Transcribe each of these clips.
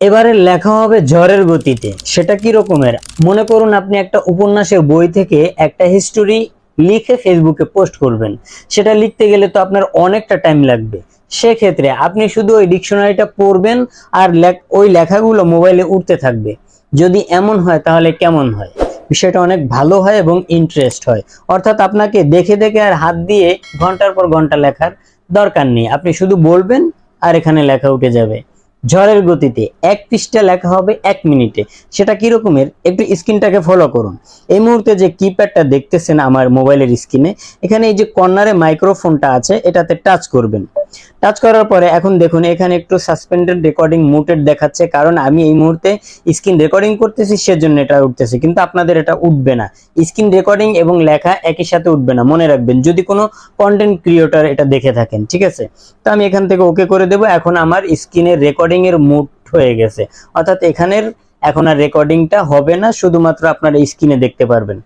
এবারে লেখা হবে ঝড়ের গতিতে। সেটা কি রকমের? মনে করুন আপনি একটা উপন্যাসের বই থেকে একটা হিস্টোরি লিখে ফেসবুকে পোস্ট করবেন। সেটা লিখতে গেলে তো আপনার অনেকটা টাইম লাগবে। সেক্ষেত্রে আপনি শুধু ওই ডিকশনারিটা পড়বেন আর ওই লেখাগুলো মোবাইলে উঠতে থাকবে। যদি এমন হয় তাহলে কেমন হয়? বিষয়টা অনেক ভালো হয় এবং ইন্টারেস্ট হয়। অর্থাৎ আপনাকে দেখে দেখে আর হাত দিয়ে ঘণ্টার পর ঘণ্টা লেখার দরকার নেই। আপনি শুধু বলবেন আর এখানে লেখা উঠে যাবে। ঝড়ের গতিতে এক পৃষ্ঠা লেখা হবে এক মিনিটে। সেটা কি রকমের? একটু স্ক্রিনটাকে ফলো করুন। এই মুহূর্তে যে কিপ্যাডটা দেখতেছেন আমার মোবাইলের স্ক্রিনে এখানে এই যে কর্নারে মাইক্রোফোনটা আছে, এটাতে টাচ করবেন। টাচ করার পরে এখন দেখুন, এখানে একটু সাসপেন্ডেড রেকর্ডিং মুটেড দেখাচ্ছে, কারণ আমি এই মুহূর্তে স্ক্রিন রেকর্ডিং করতেছি, সেজন্য এটা উঠতেছে। কিন্তু আপনাদের এটা উঠবে না। স্ক্রিন রেকর্ডিং এবং লেখা একই সাথে উঠবে না। মনে রাখবেন, যদি কোনো কন্টেন্ট ক্রিয়েটর এটা দেখে থাকেন, ঠিক আছে? তো আমি এখান থেকে ওকে করে দেব। এখন আমার স্ক্রিনের রেকর্ডিং এর মুড হয়ে গেছে। অর্থাৎ এখানের এখন আর রেকর্ডিংটা হবে না, শুধুমাত্র আপনারা স্ক্রিনে দেখতে পারবেন।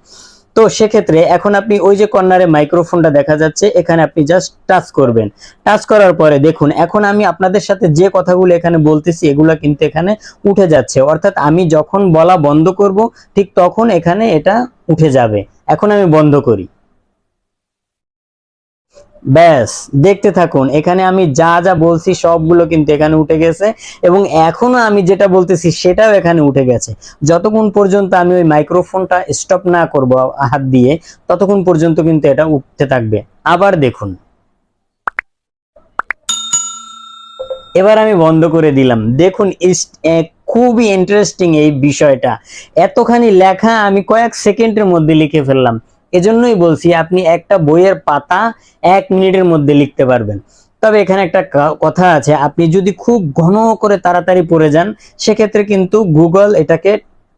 তো সেক্ষেত্রে এখন আপনি ওই যে কর্নারে মাইক্রোফোনটা দেখা যাচ্ছে, এখানে আপনি জাস্ট টাচ করবেন। টাচ করার পরে দেখুন, এখন আমি আপনাদের সাথে যে কথাগুলো এখানে বলতেছি, এগুলো কিন্তু এখানে উঠে যাচ্ছে। অর্থাৎ আমি যখন বলা বন্ধ করব, ঠিক তখন এখানে এটা উঠে যাবে। এখন আমি বন্ধ করি। ব্যাস, দেখতে থাকুন। এখানে আমি যা যা বলছি সবগুলো কিন্তু এখানে উঠে গেছে এবং এখনও আমি যেটা বলতেছি সেটাও এখানে উঠে গেছে। যতক্ষণ পর্যন্ত আমি ওই মাইক্রোফোনটা স্টপ না করব হাত দিয়ে, ততক্ষণ পর্যন্ত কিন্তু এটা উঠতে থাকবে। আবার দেখুন। এবার আমি বন্ধ করে দিলাম। দেখুন খুবই ইন্টারেস্টিং এই বিষয়টা। এতখানি লেখা আমি কয়েক সেকেন্ডের মধ্যে লিখে ফেললাম। এজন্যই বলছি, আপনি একটা বইয়ের পাতা এক মিনিটের মধ্যে লিখতে পারবেন। তবে এখানে একটা কথা আছে, আপনি যদি খুব ঘন করে তাড়াতাড়ি পড়ে যান, সেক্ষেত্রে কিন্তু গুগল এটাকে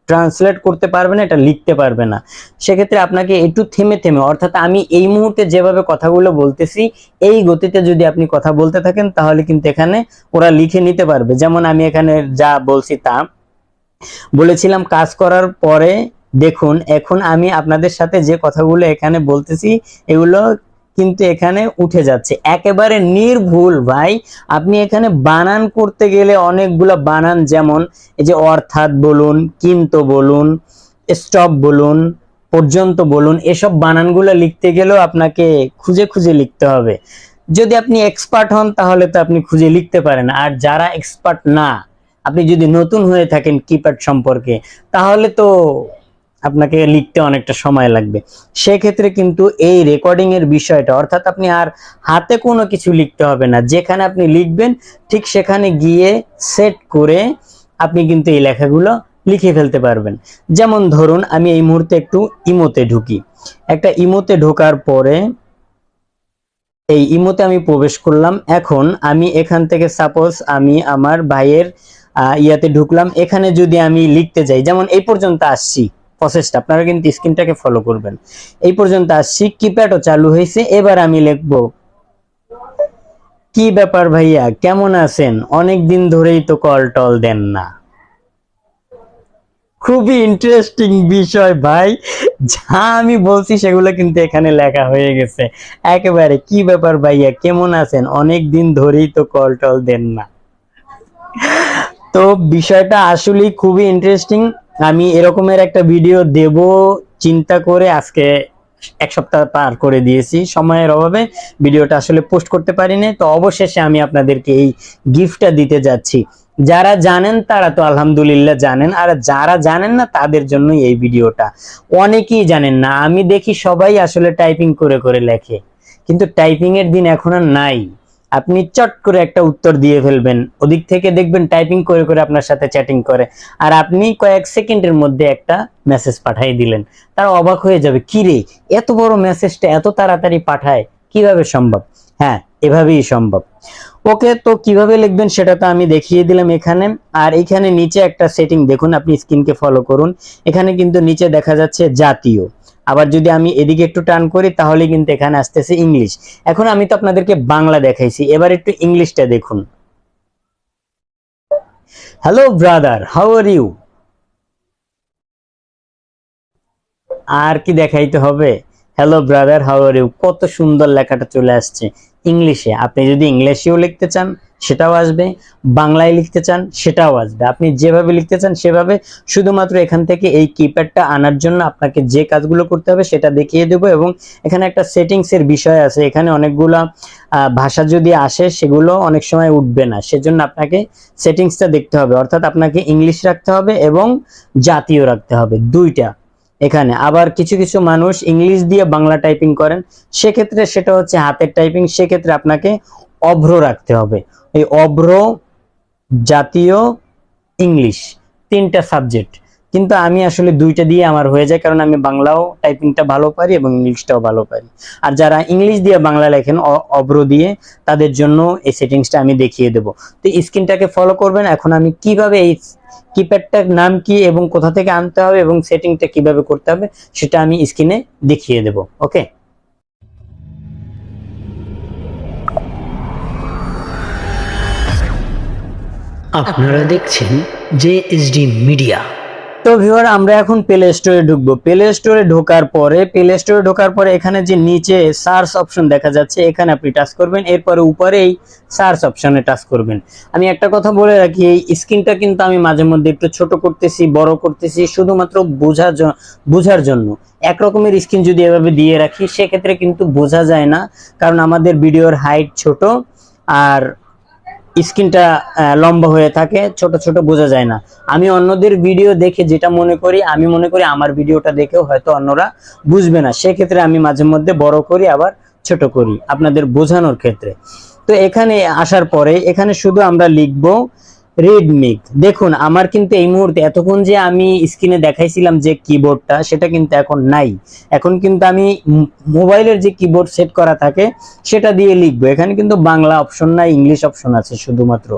ট্রান্সলেট করতে পারবে না, এটা লিখতে পারবে না। সেক্ষেত্রে আপনাকে একটু থেমে থেমে, অর্থাৎ আমি এই মুহূর্তে যেভাবে কথাগুলো বলতেছি, এই গতিতে যদি আপনি কথা বলতে থাকেন, তাহলে কিন্তু এখানে ওরা লিখে নিতে পারবে। যেমন আমি এখানে যা বলছি তা। বলেছিলাম, কাজ করার পরে দেখুন, এখন আমি আপনাদের সাথে যে কথাগুলো এখানে বলতেছি, এগুলো কিন্তু এখানে উঠে যাচ্ছে। একেবারে নির্ভুল, ভাই। আপনি এখানে বানান করতে গেলে অনেকগুলো বানান, যেমন এই যে অর্থাৎ বলুন, কিন্তু বলুন, স্টপ বলুন, পর্যন্ত বলুন, এসব বানানগুলো লিখতে গেলেও আপনাকে খুঁজে খুঁজে লিখতে হবে। যদি আপনি এক্সপার্ট হন, তাহলে তো আপনি খুঁজে লিখতে পারেন। আর যারা এক্সপার্ট না, আপনি যদি নতুন হয়ে থাকেন কিপ্যাড সম্পর্কে, তাহলে তো আপনাকে লিখতে অনেকটা সময় লাগবে। সেক্ষেত্রে কিন্তু এই রেকর্ডিং এর বিষয়টা, অর্থাৎ আপনি আর হাতে কোনো কিছু লিখতে হবে না। যেখানে আপনি লিখবেন, ঠিক সেখানে গিয়ে সেট করে আপনি কিন্তু এই লেখাগুলো লিখে ফেলতে পারবেন। যেমন ধরুন, আমি এই মুহূর্তে একটু ইমোতে ঢুকি। একটা ইমোতে ঢোকার পরে এই ইমোতে আমি প্রবেশ করলাম। এখন আমি এখান থেকে সাপোজ আমি আমার ভাইয়ের ইয়াতে ঢুকলাম। এখানে যদি আমি লিখতে যাই, যেমন এই পর্যন্ত আসছি। প্রসেসটা আপনারা কিন্তু স্ক্রিনটাকে ফলো করবেন। এই পর্যন্ত আসছি কিপ্যাডও চালু হয়েছে, এবার আমি লিখব, কি ব্যাপার ভাইয়া, কেমন আছেন? অনেক দিন ধরেই তো কল টল দেন না। খুবই ইন্টারেস্টিং বিষয় ভাই, যা আমি বলছি সেগুলো কিন্তু এখানে লেখা হয়ে গেছে। একেবারে, কি ব্যাপার ভাইয়া, কেমন আছেন? অনেক দিন ধরেই তো কল টল দেন না। তো বিষয়টা আসলেই খুবই ইন্টারেস্টিং আমি এরকমের একটা ভিডিও দেব, চিন্তা করে আজকে এক সপ্তাহ পার করে দিয়েছি। সময়ের অভাবে ভিডিওটা আসলে পোস্ট করতে পারিনি, তো অবশেষে আমি আপনাদেরকে এই গিফটটা দিতে যাচ্ছি। যারা জানেন তারা তো আলহামদুলিল্লাহ জানেন, আর যারা জানেন না তাদের জন্য এই ভিডিওটা। অনেকেই জানেন না, আমি দেখি সবাই আসলে টাইপিং করে করে লেখে। কিন্তু টাইপিং এর দিন এখন আর নাই। আপনি চট করে একটা উত্তর দিয়ে ফেলবেন। ওদিক থেকে দেখবেন টাইপিং করে করে আপনার সাথে চ্যাটিং করে। আর আপনি কয়েক সেকেন্ডের মধ্যে একটা মেসেজ পাঠিয়ে দিলেন। তারা অবাক হয়ে যাবে, কি রে, এত বড় মেসেজটা এত তাড়াতাড়ি পাঠায়? কীভাবে সম্ভব? হ্যাঁ এভাবেই সম্ভব। ওকে, তো কীভাবে লিখবেন সেটা তো আমি দেখিয়ে দিলাম এখানে। আর এখানে নিচে একটা সেটিং দেখুন, আপনি স্ক্রিনকে ফলো করুন। এখানে কিন্তু নিচে দেখা যাচ্ছে জাতীয়। আবার যদি আমি এদিকে একটু টার্ন করি, তাহলে কিন্তু এখানে আসতেছে ইংলিশ। এখন আমি তো আপনাদেরকে বাংলা দেখাইছি, এবার একটু ইংলিশটা দেখুন। Hello brother how are you আর কি দেখাইতে হবে? Hello brother how are you কত সুন্দর লেখাটা চলে আসছে। ইংলিশে। আপনি যদি ইংলিশেও লিখতে চান, সেটাও আসবে। বাংলায় লিখতে চান, সেটাও আসবে। আপনি যেভাবে লিখতে চান, সেভাবে শুধুমাত্র এখান থেকে এই কিপ্যাডটা আনার জন্য আপনাকে যে কাজগুলো করতে হবে, সেটা দেখিয়ে দেবো এবং এখানে একটা সেটিংস এর বিষয় আছে। এখানে অনেকগুলা ভাষা যদি আসে, সেগুলো অনেক সময় উঠবে না। সেজন্য আপনাকে সেটিংসটা দেখতে হবে। অর্থাৎ আপনাকে ইংলিশ রাখতে হবে এবং জাতীয় রাখতে হবে। দুইটা। এখানে। আবার কিছু কিছু মানুষ ইংলিশ দিয়ে বাংলা টাইপিং করেন। সেক্ষেত্রে সেটা হচ্ছে হাতের টাইপিং সেক্ষেত্রে আপনাকে অভ্র রাখতে হবে। এই অভ্র জাতীয় ইংলিশ, তিনটা সাবজেক্ট কিন্তু আমি আসলে দুইটা দিয়ে আমার হয়ে যায়, কারণ আমি বাংলাও টাইপিংটা ভালো পারি এবং ইংলিশটাও ভালো পারি। আর যারা ইংলিশ দিয়ে বাংলা লেখেন, অ- অভ্র দিয়ে, তাদের জন্য এই সেটিংসটা আমি দেখিয়ে দেব। তো স্ক্রিনটাকে ফলো করবেন। এখন আমি কীভাবে এই কিপ্যাডটার নাম কি এবং কোথা থেকে আনতে হবে এবং সেটিংটা কীভাবে করতে হবে, সেটা আমি স্ক্রিনে দেখিয়ে দেব ওকে আপনারা দেখছেন জে এস ডি মিডিয়া। তো ভিউয়ার আমরা এখন প্লে স্টোরে ঢুকবো। প্লে স্টোরে ঢোকার পরে প্লে স্টোরে ঢোকার পরে এখানে যে নিচে সার্চ অপশন দেখা যাচ্ছে, এখানে আপনি টাচ করবেন। এরপরে উপরে এই সার্চ অপশনে টাচ করবেন। আমি একটা কথা বলে রাখি, এই স্ক্রিনটা কিন্তু আমি মাঝে মধ্যে একটু ছোট করতেছি, বড় করতেছি, শুধুমাত্র বোঝার বোঝার জন্য। এক রকমের স্ক্রিন যদি এভাবে দিয়ে রাখি, সেক্ষেত্রে কিন্তু বোঝা যায় না, কারণ আমাদের ভিডিওর হাইট ছোট, আর স্ক্রিনটা লম্বা হয়ে থাকে, ছোট ছোট বোঝা যায় না। আমি অন্যদের ভিডিও দেখে যেটা মনে করি, আমি মনে করি আমার ভিডিওটা দেখেও হয়তো অন্যরা বুঝবে না। সেক্ষেত্রে আমি মাঝে মধ্যে বড় করি, আবার ছোট করি, আপনাদের বোঝানোর ক্ষেত্রে। তো এখানে আসার পরে, এখানে শুধু আমরা লিখব রেডমিক দেখুন, আমার কিন্তু এই মুহূর্তে এতক্ষণ যে আমি স্ক্রিনে দেখাইছিলাম যে কিবোর্ডটা সেটা কিন্তু এখন নাই। এখন কিন্তু আমি মোবাইলের যে কিবোর্ড সেট করা থাকে, সেটা দিয়ে লিখব। এখানে কিন্তু বাংলা অপশন নাই ইংলিশ অপশন আছে শুধুমাত্র।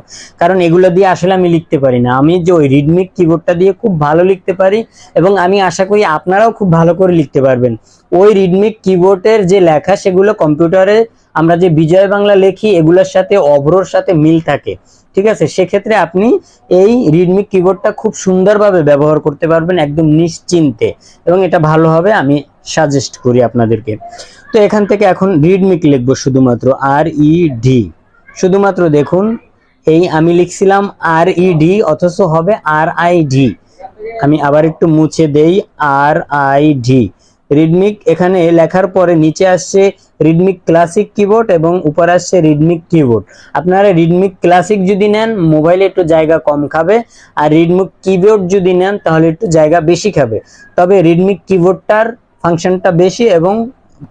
কারণ এগুলো দিয়ে আসলে আমি লিখতে পারি না। আমি যে ওই রিডমিক কিবোর্ডটা দিয়ে খুব ভালো লিখতে পারি এবং আমি আশা করি আপনারাও খুব ভালো করে লিখতে পারবেন। ওই রিডমিক কিবোর্ডের যে লেখা, সেগুলো কম্পিউটারে আমরা যে বিজয় বাংলা লিখি, এগুলোর সাথে, অভ্রর সাথে মিল থাকে। ঠিক আছে? সেক্ষেত্রে আপনি এই রিডমিক কিবোর্ডটা খুব সুন্দরভাবে ব্যবহার করতে পারবেন একদম নিশ্চিন্তে এবং এটা ভালো হবে, আমি সাজেস্ট করি আপনাদেরকে। তো এখান থেকে এখন রিডমিক লিখব শুধুমাত্র আর ই ডি শুধুমাত্র দেখুন, এই আমি লিখছিলাম আর ই ডি অথচ হবে আর আই ডি আমি আবার একটু মুছে দেই আর আই ডি রিডমিক এখানে লেখার পরে নিচে আসছে রিডমিক ক্লাসিক কিবোর্ড এবং উপরে আসছে রিডমিক কিবোর্ড আপনারা রিডমিক ক্লাসিক যদি নেন মোবাইলে একটু জায়গা কম খাবে। আর রিডমিক কিবোর্ড যদি নেন, তাহলে একটু জায়গা বেশি খাবে। তবে রিডমিক কিবোর্ডটার ফাংশনটা বেশি এবং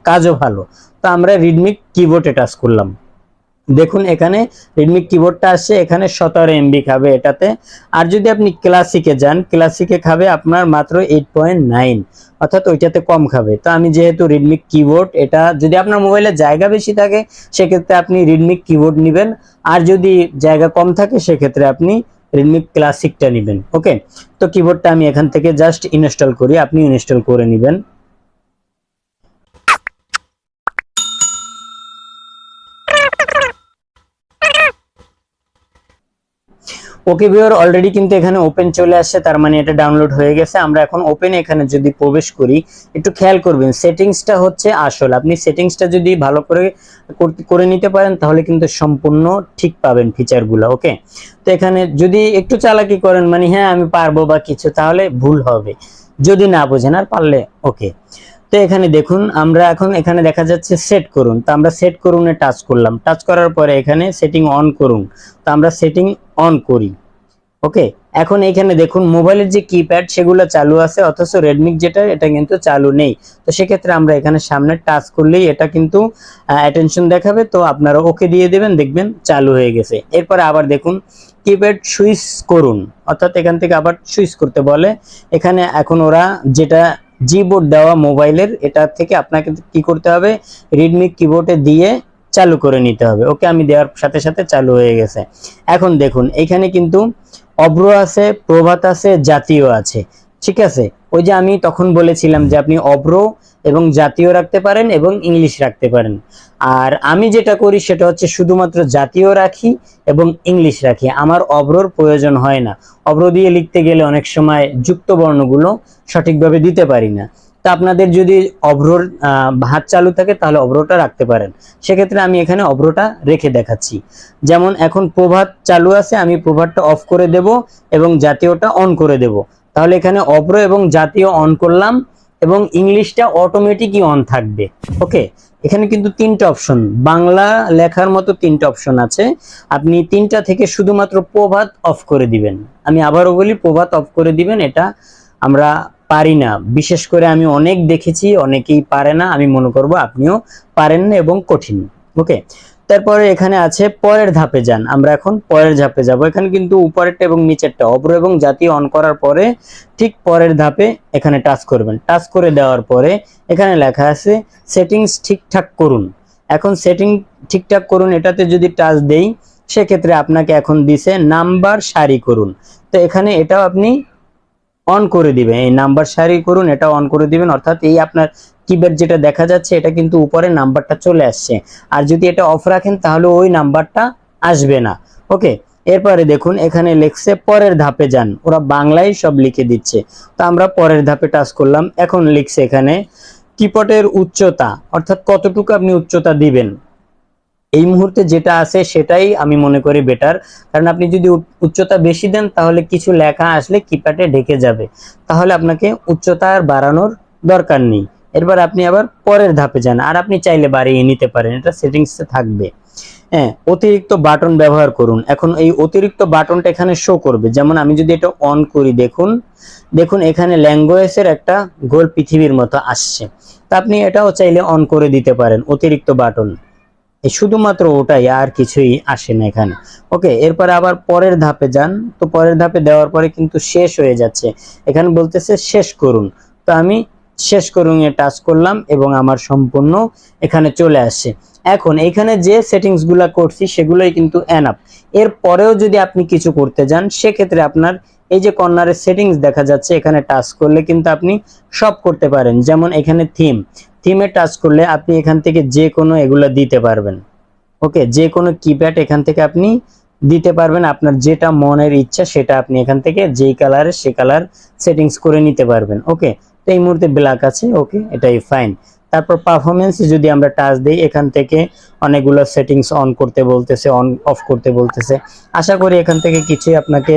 কাজও ভালো। তো আমরা রিডমিক কিবোর্ডে টাচ করলাম। দেখুন, এখানে রেডমি কিবোর্ডটা আসছে, এখানে সতেরো এমবি খাবে এটাতে। আর যদি আপনি ক্লাসিকে যান ক্লাসিকে খাবে আপনার মাত্র এইট পয়েন্ট নাইন অর্থাৎ ওইটাতে কম খাবে। তো আমি যেহেতু রেডমি কিবোর্ড এটা যদি আপনার মোবাইলে জায়গা বেশি থাকে, সেক্ষেত্রে আপনি রেডমি কিবোর্ড নেবেন। আর যদি জায়গা কম থাকে, সেক্ষেত্রে আপনি রেডমি ক্লাসিকটা নেবেন ওকে তো কিবোর্ডটা আমি এখান থেকে জাস্ট ইনস্টল করি, আপনি ইনস্টল করে নেবেন। ওকে ভিউয়ার অলরেডি কিন্তু এখানে ওপেন চলে আসছে, তার মানে এটা ডাউনলোড হয়ে গেছে। আমরা এখন ওপেন এখানে যদি প্রবেশ করি, একটু খেয়াল করবেন সেটিংসটা হচ্ছে আসল। আপনি সেটিংসটা যদি ভালো করে করে নিতে পারেন, তাহলে কিন্তু সম্পূর্ণ ঠিক পাবেন ফিচারগুলো ওকে তো এখানে যদি একটু চালাকি করেন মানে হ্যাঁ আমি পারব বা কিছু, তাহলে ভুল হবে। যদি না বোঝেন আর পারলে ওকে তো এখানে দেখুন, আমরা এখন এখানে দেখা যাচ্ছে সেট করুন। তো আমরা সেট করুনে টাচ করলাম। টাচ করার পরে এখানে সেটিং অন করুন। তো আমরা সেটিং অন করি। ওকে এখন এখানে দেখুন, মোবাইলের যে কিপ্যাড সেগুলো চালু আছে, অথচ রেডমি যেটা, এটা কিন্তু চালু নেই। তো সেক্ষেত্রে আমরা এখানে সামনে টাচ করলেই এটা কিন্তু অ্যাটেনশন দেখাবে। তো আপনারা ওকে দিয়ে দেবেন, দেখবেন চালু হয়ে গেছে। এরপরে আবার দেখুন কিপ্যাড সুইচ করুন। অর্থাৎ এখান থেকে আবার সুইচ করতে বলে। এখানে এখন ওরা যেটা জিবোর্ড দেওয়া মোবাইলের এটা থেকে আপনাকে কি করতে হবে? রেডমি কিবোর্ডে দিয়ে চালু করে নিতে হবে। ওকে আমি দেওয়ার সাথে সাথে চালু হয়ে গেছে। এখন দেখুন, এখানে কিন্তু অব্র আছে প্রভাত আছে, জাতীয় আছে। ঠিক আছে? ওই যে আমি তখন বলেছিলাম যে আপনি অব্র এবং জাতীয় রাখতে পারেন এবং ইংলিশ রাখতে পারেন। আর আমি যেটা করি সেটা হচ্ছে শুধুমাত্র জাতীয় রাখি এবং ইংলিশ রাখি। আমার অব্রর প্রয়োজন হয় না। অব্র দিয়ে লিখতে গেলে অনেক সময় যুক্ত বর্ণগুলো সঠিকভাবে দিতে পারি না। তা আপনাদের যদি অভ্রর আহ, হাত চালু থাকে তাহলে অভ্রটা রাখতে পারেন। সেক্ষেত্রে আমি এখানে অভ্রটা রেখে দেখাচ্ছি। যেমন এখন প্রভাত চালু আছে আমি প্রভাতটা অফ করে দেব এবং জাতীয়টা অন করে দেব। তাহলে এখানে অভ্র এবং জাতীয় অন করলাম। এবং ইংলিশটা অটোমেটিকই অন থাকবে। ওকে এখানে কিন্তু তিনটা অপশন বাংলা লেখার মতো তিনটা অপশন আছে। আপনি তিনটা থেকে শুধুমাত্র প্রভাত অফ করে দিবেন। আমি আবারও বলি, প্রভাত অফ করে দিবেন, এটা আমরা পারি না। বিশেষ করে আমি অনেক দেখেছি, অনেকেই পারে না। আমি মনে করব আপনিও পারেন না এবং কঠিন। ওকে তারপরে এখানে আছে পরের ধাপে যান। আমরা এখন পরের ধাপে যাব। এখানে কিন্তু উপরেরটা এবং নিচেরটা অব্র এবং জাতীয় অন করার পরে ঠিক পরের ধাপে এখানে টাচ করবেন। টাচ করে দেওয়ার পরে এখানে লেখা আছে সেটিংস ঠিকঠাক করুন। এখন সেটিং ঠিকঠাক করুন, এটাতে যদি টাচ দেই, সেক্ষেত্রে আপনাকে এখন দিছে নাম্বার সারি করুন। তো এখানে এটাও আপনি অন করে দিবেন। এই নাম্বার সারি করুন, এটা অন করে দিবেন। অর্থাৎ এই আপনার কিবোর্ড যেটা দেখা যাচ্ছে, এটা কিন্তু উপরে নাম্বারটা চলে আসছে। আর যদি এটা অফ রাখেন, তাহলে ওই নাম্বারটা আসবে না। ওকে? এরপরে দেখুন, এখানে লেখছে পরের ধাপে যান। ওরা বাংলায় সব লিখে দিচ্ছে। তো আমরা পরের ধাপে টাচ করলাম। এখন লিখছে এখানে কিপটের উচ্চতা, অর্থাৎ কতটুকু আপনি উচ্চতা দিবেন। এই মুহূর্তে যেটা আছে, সেটাই আমি মনে করি বেটার কারণ আপনি যদি উচ্চতা বেশি দেন, তাহলে কিছু লেখা আসলে কিপ্যাডে ঢেকে যাবে। তাহলে আপনাকে উচ্চতা আর বাড়ানোর দরকার নেই। এরপর আপনি আবার পরের ধাপে যান, আর আপনি চাইলে বাড়িয়ে নিতে পারেন, এটা সেটিংসে থাকবে। হ্যাঁ অতিরিক্ত বাটন ব্যবহার করুন। এখন এই অতিরিক্ত বাটনটা এখানে শো করবে। যেমন আমি যদি এটা অন করি, দেখুন দেখুন এখানে ল্যাঙ্গুয়েজের একটা গোল পৃথিবীর মতো আসছে। তা আপনি এটাও চাইলে অন করে দিতে পারেন, অতিরিক্ত বাটন এই শুধুমাত্র ওটাই, আর কিছুই আসে না এখানে। ওকে এরপরে আবার পরের ধাপে যান। তো পরের ধাপে দেওয়ার পরে কিন্তু শেষ হয়ে যাচ্ছে। এখানে বলতেছে শেষ করুন। তো আমি শেষ করুন, এ টাচ করলাম এবং আমার সম্পূর্ণ এখানে চলে আসছে এখন এখানে যে সেটিংসগুলা করছি সেগুলোই কিন্তু এনাফ এর পরেও যদি আপনি কিছু করতে যান, সেক্ষেত্রে আপনার এই যে কর্নারের সেটিংস দেখা যাচ্ছে, এখানে টাচ করলে কিন্তু আপনি সব করতে পারেন। যেমন এখানে থিম থিমে টাচ করলে আপনি এখান থেকে যে কোনো এগুলো দিতে পারবেন। ওকে? যে কোনো কিপ্যাড এখান থেকে আপনি দিতে পারবেন। আপনার যেটা মনের ইচ্ছা সেটা আপনি এখান থেকে যেই কালারের সে কালার সেটিংস করে নিতে পারবেন। ওকে? তো এই মুহূর্তে ব্ল্যাক আছে ওকে এটাই ফাইন তারপর পারফরমেন্স যদি আমরা টাচ দিই, এখান থেকে অনেকগুলো সেটিংস অন করতে বলতেছে অন অফ করতে বলতেছে। আশা করি এখান থেকে কিছুই আপনাকে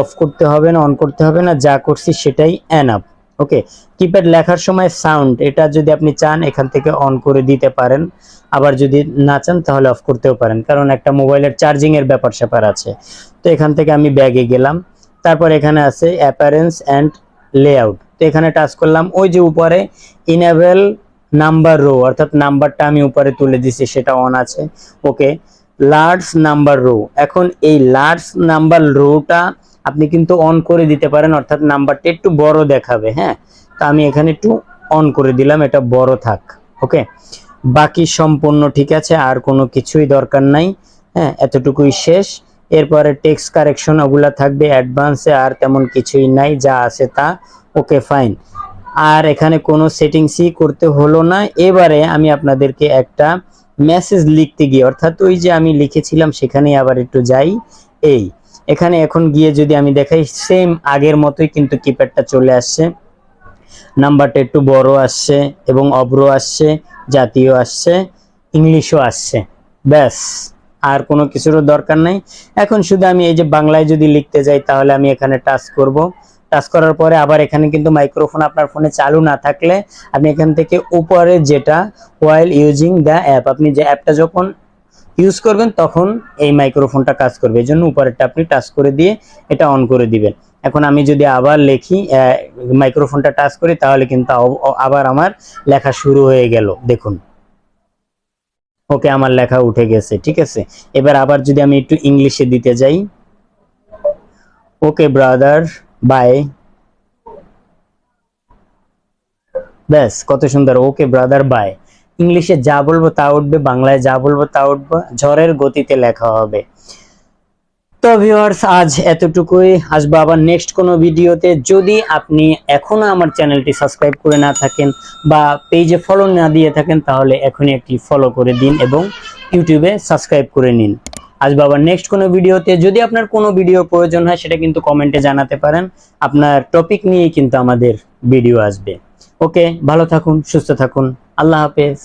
অফ করতে হবে না অন করতে হবে না, যা করছি সেটাই এনাফ ওকে কিপ্যাড লেখার সময় সাউন্ড এটা যদি আপনি চান, এখান থেকে অন করে দিতে পারেন। আবার যদি না চান, তাহলে অফ করতেও পারেন, কারণ একটা মোবাইলের চার্জিং এর ব্যাপার স্যাপার আছে। তো এখান থেকে আমি ব্যাগে গেলাম। তারপর এখানে আছে অ্যাপারেন্স অ্যান্ড লেআউট এখানে টাচ করলাম। ওই যে উপরে ইনেবল নাম্বার রো অর্থাৎ নাম্বারটা আমি উপরে তুলে দিছি, সেটা অন আছে। ওকে লার্জ নাম্বার রো এখন এই লার্জ নাম্বার রোটা আপনি কিন্তু অন করে দিতে পারেন, অর্থাৎ নাম্বারটা একটু বড় দেখাবে হ্যাঁ? তা আমি এখানে একটু অন করে দিলাম, এটা বড় থাক। ওকে বাকি সম্পূর্ণ ঠিক আছে, আর কোনো কিছুই দরকার নাই হ্যাঁ? এতটুকুই শেষ। এরপরে টেক্সট কারেকশন ওগুলা থাকবে অ্যাডভান্সে আর তেমন কিছুই নাই, যা আছে তা ওকে ফাইন আর এখানে কোনো সেটিংসই করতে হলো না। এবারে আমি আপনাদেরকে একটা মেসেজ লিখতে গিয়ে, অর্থাৎ ওই যে আমি লিখেছিলাম সেখানে আবার একটু যাই। এই, এখানে এখন গিয়ে যদি আমি দেখাই সেম আগের মতোই কিন্তু কিপ্যাডটা চলে আসছে। নাম্বারটা একটু বড় আসছে এবং অব্র আসছে, জাতীয় আসছে ইংলিশও আসছে। ব্যাস। আর কোনো কিছুরও দরকার নাই। এখন শুধু আমি এই যে বাংলায় যদি লিখতে যাই, তাহলে আমি এখানে টাচ করব। টাচ করার পরে আবার এখানে কিন্তু মাইক্রোফোন আপনার ফোনে চালু না থাকলে আপনি এখান থেকে উপরে যেটা ওয়াইল ইউজিং দ্য অ্যাপ আপনি যে অ্যাপটা যখন ইউজ করবেন, তখন এই মাইক্রোফোনটা কাজ করবে। এই জন্য উপরেরটা আপনি টাচ করে দিয়ে এটা অন করে দিবেন। এখন আমি যদি আবার লিখি মাইক্রোফোনটা টাচ করি, তাহলে কিন্তু আবার আমার লেখা শুরু হয়ে গেল। দেখুন। ওকে আমার লেখা উঠে গেছে, ঠিক আছে? এবার আবার যদি আমি একটু ইংলিশে দিতে যাই। Okay, brother, bye. ব্যাস, কত সুন্দর। Okay, brother, bye. ইংলিশে যা বলব তা উঠবে, বাংলায় যা বলব তা উঠবে, ঝড়ের গতিতে লেখা হবে। তো ভিউয়ার্স আজ এতটুকুই। আসব আবার নেক্সট কোনো ভিডিওতে। যদি আপনি এখনও আমার চ্যানেলটি সাবস্ক্রাইব করে না থাকেন বা পেজে ফলো না দিয়ে থাকেন, তাহলে এখনই একটি ফলো করে দিন এবং ইউটিউবে সাবস্ক্রাইব করে নিন। আসব আবার নেক্সট কোনো ভিডিওতে। যদি আপনার কোনো ভিডিও প্রয়োজন হয়, সেটা কিন্তু কমেন্টে জানাতে পারেন। আপনার টপিক নিয়েই কিন্তু আমাদের ভিডিও আসবে। ওকে ভালো থাকুন, সুস্থ থাকুন। আল্লাহ হাফেজ।